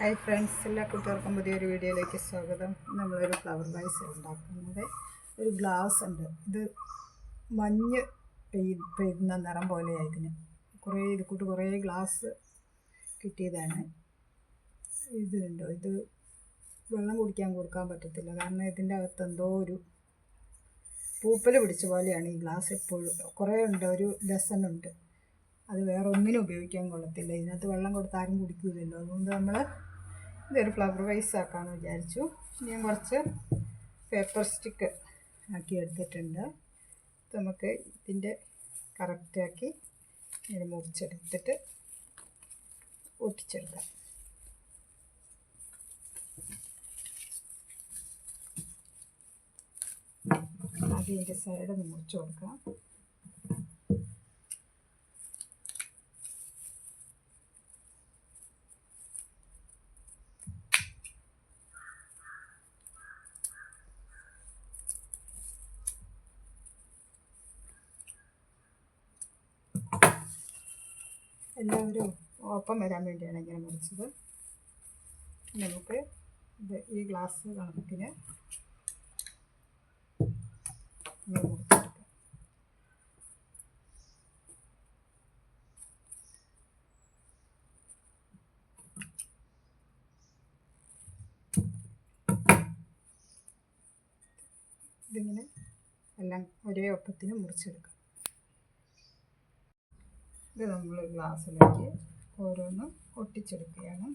Hi friends എല്ലാ കുട്ടികൾക്കും പുതിയൊരു വീഡിയോയിലേക്ക് സ്വാഗതം. നമ്മളൊരു ഫ്ലവർ ബൈസ് ഉണ്ടാക്കുന്നത്. ഒരു ഗ്ലാസ് ഉണ്ട്. ഇത് മഞ്ഞ് പെയ് പെയ്യുന്ന നിറം പോലെയാണ് ഇതിന്. കുറേ ഇത് കൂട്ട് കുറേ ഗ്ലാസ് കിട്ടിയതാണ്. ഇതുണ്ടോ? ഇത് വെള്ളം കുടിക്കാൻ കൊടുക്കാൻ പറ്റത്തില്ല. കാരണം ഇതിന്റെ അകത്ത് എന്തോ ഒരു പൂപ്പൽ പിടിച്ച പോലെയാണ് ഈ ഗ്ലാസ് എപ്പോഴും. കുറേ ഉണ്ട്. ഒരു ഡസൺ ഉണ്ട്. അത് വേറെ ഒന്നിനും ഉപയോഗിക്കാൻ കൊള്ളത്തില്ല. ഇതിനകത്ത് വെള്ളം കൊടുത്ത് ആരും കുടിക്കില്ലല്ലോ അതുകൊണ്ട് നമ്മൾ ഇതൊരു ഫ്ലവർ വൈസ് ആക്കാമെന്ന് വിചാരിച്ചു. ഞാൻ കുറച്ച് പേപ്പർ സ്റ്റിക്ക് ആക്കി എടുത്തിട്ടുണ്ട്. നമുക്ക് ഇതിന്റെ കറക്റ്റാക്കി ഇങ്ങനെ മുറിച്ചെടുത്തിട്ട് ഒട്ടിച്ചെടുക്കാം ഇതിന്റെ സൈഡ് ഒന്ന് മുറിച്ച് കൊടുക്കാം. എല്ലാവരും ഒപ്പം വരാൻ വേണ്ടിയാണ് ഇങ്ങനെ മുറിച്ചത് നമുക്ക് ഇത് ഈ ഗ്ലാസ് കണക്കിന് ഇതിങ്ങനെ എല്ലാം ഒരേ ഒപ്പത്തിന് മുറിച്ചെടുക്കാം. ഇത് നമ്മൾ ഗ്ലാസ്സിലേക്ക് ഓരോന്നും ഒട്ടിച്ചെടുക്കുകയാണ്.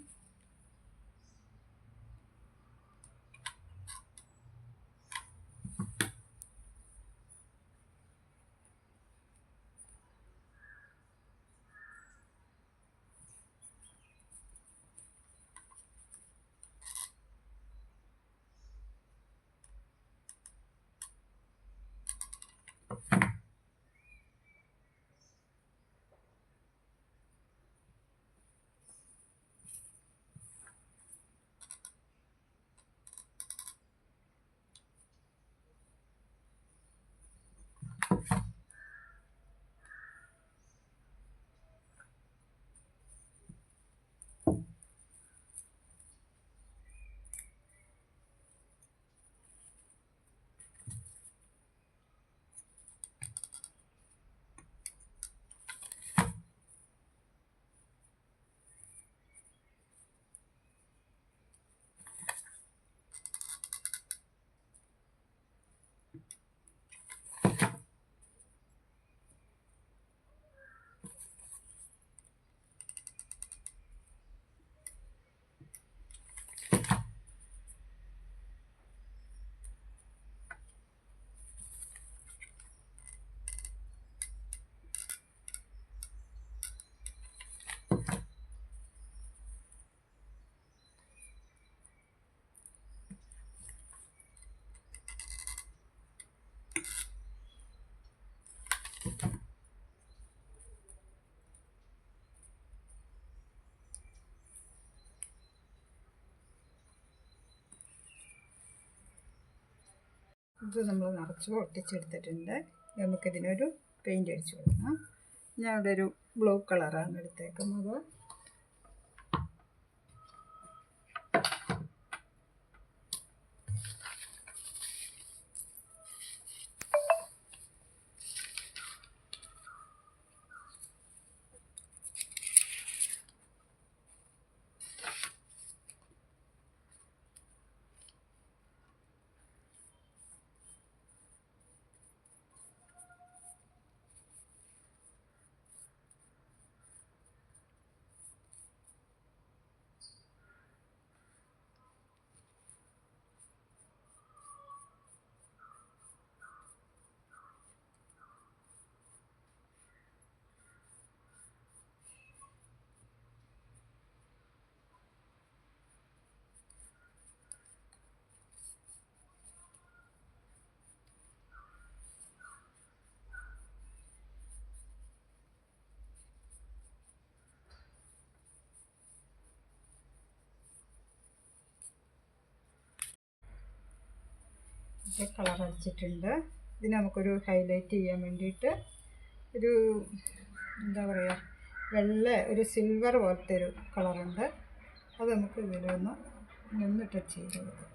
ഇത് നമ്മൾ നിറച്ച് ഒട്ടിച്ചെടുത്തിട്ടുണ്ട് നമുക്കിതിനൊരു പെയിന്റ് അടിച്ചു കൊടുക്കാം. ഞാൻ ഇവിടെ ഒരു ബ്ലൂ കളറാണ് എടുത്തേക്കുന്നത്. ഒക്കെ കളർ അടിച്ചിട്ടുണ്ട്. ഇതിന് നമുക്കൊരു ഹൈലൈറ്റ് ചെയ്യാൻ വേണ്ടിയിട്ട് ഒരു എന്താ പറയുക വെള്ള ഒരു സിൽവർ പോലത്തെ ഒരു കളറുണ്ട്. അത് നമുക്ക് ഇതിലൊന്ന് നിന്ന് ടച്ച് ചെയ്ത് കൊടുക്കാം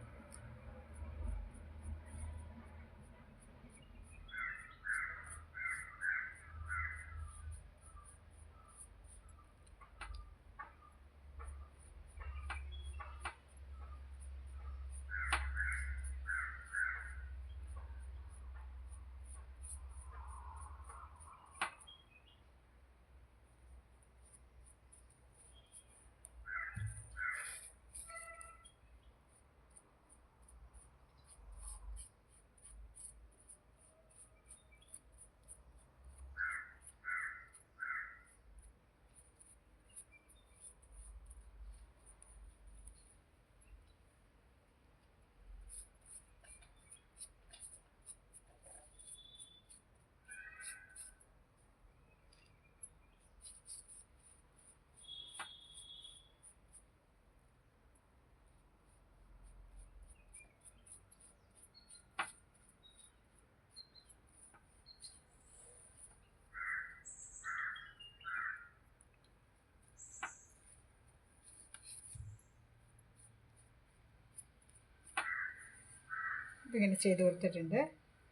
ഇതിങ്ങനെ ചെയ്ത് കൊടുത്തിട്ടുണ്ട്.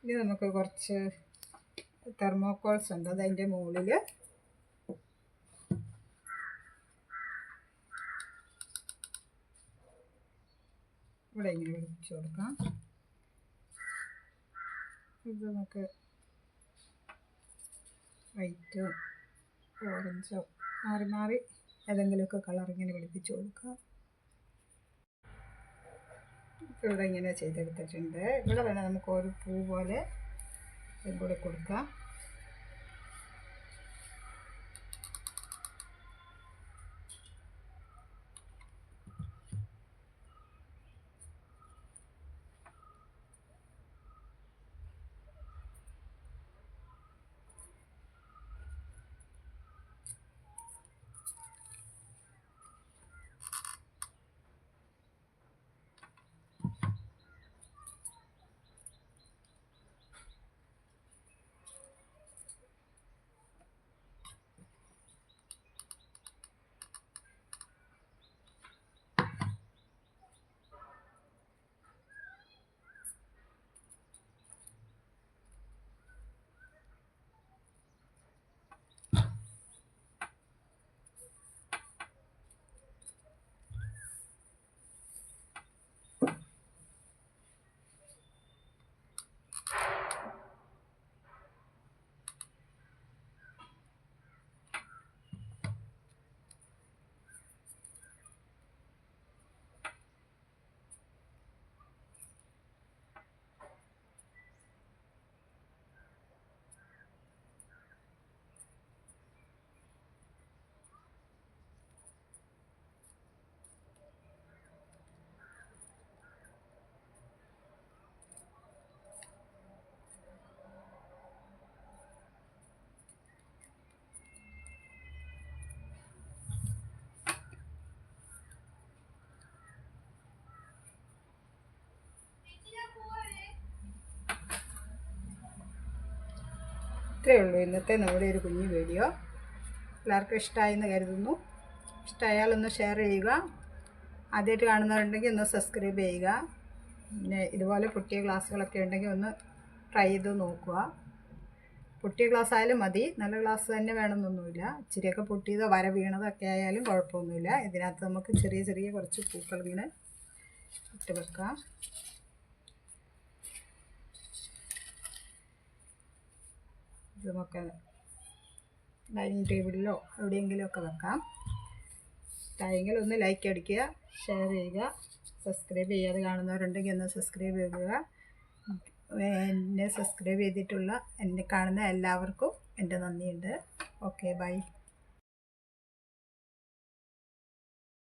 ഇനി നമുക്ക് കുറച്ച് തെർമോക്കോൾസ് ഉണ്ട്. അതതിന്റെ മുകളിൽ ഇവിടെ ഇങ്ങനെ പിടിപ്പിച്ച് കൊടുക്കാം. ഇത് നമുക്ക് വൈറ്റോ ഓറഞ്ചോ മാറി മാറി ഏതെങ്കിലുമൊക്കെ കളർ ഇങ്ങനെ പിടിപ്പിച്ച് കൊടുക്കാം. ഇവിടെ ഇങ്ങനെ ചെയ്തെടുത്തിട്ടുണ്ട്. ഇവിടെ വേണേൽ നമുക്ക് ഒരു പൂ പോലെ ഇതും കൂടെ കൊടുക്കാം. ഇത്രയേ ഉള്ളൂ ഇന്നത്തെ നമ്മുടെ ഒരു കുഞ്ഞു വീഡിയോ. എല്ലാവർക്കും ഇഷ്ടമായെന്ന് കരുതുന്നു. ഇഷ്ടമായാലൊന്ന് ഷെയർ ചെയ്യുക. ആദ്യമായിട്ട് കാണുന്നവരുണ്ടെങ്കിൽ ഒന്ന് സബ്സ്ക്രൈബ് ചെയ്യുക. പിന്നെ ഇതുപോലെ പൊട്ടിയ ഗ്ലാസ്സുകളൊക്കെ ഉണ്ടെങ്കിൽ ഒന്ന് ട്രൈ ചെയ്ത് നോക്കുക. പൊട്ടിയ ഗ്ലാസ് ആയാലും മതി. നല്ല ഗ്ലാസ് തന്നെ വേണമെന്നൊന്നുമില്ല. ഇച്ചിരിയൊക്കെ പൊട്ടിയതോ വര വീണതോ ഒക്കെ ആയാലും കുഴപ്പമൊന്നുമില്ല. ഇതിനകത്ത് നമുക്ക് ചെറിയ ചെറിയ കുറച്ച് പൂക്കൾ വീണ് ഇട്ട് വെക്കാം. ഇത് നമുക്ക് ഡൈനിങ് ടേബിളിലോ എവിടെയെങ്കിലുമൊക്കെ വെക്കാം. ഇഷ്ടമായെങ്കിൽ ഒന്ന് ലൈക്ക് അടിക്കുക ഷെയർ ചെയ്യുക സബ്സ്ക്രൈബ് ചെയ്യാതെ കാണുന്നവരുണ്ടെങ്കിൽ ഒന്ന് സബ്സ്ക്രൈബ് ചെയ്യുക. എന്നെ സബ്സ്ക്രൈബ് ചെയ്തിട്ടുള്ള എന്നെ കാണുന്ന എല്ലാവർക്കും എന്റെ നന്ദിയുണ്ട്. Okay bye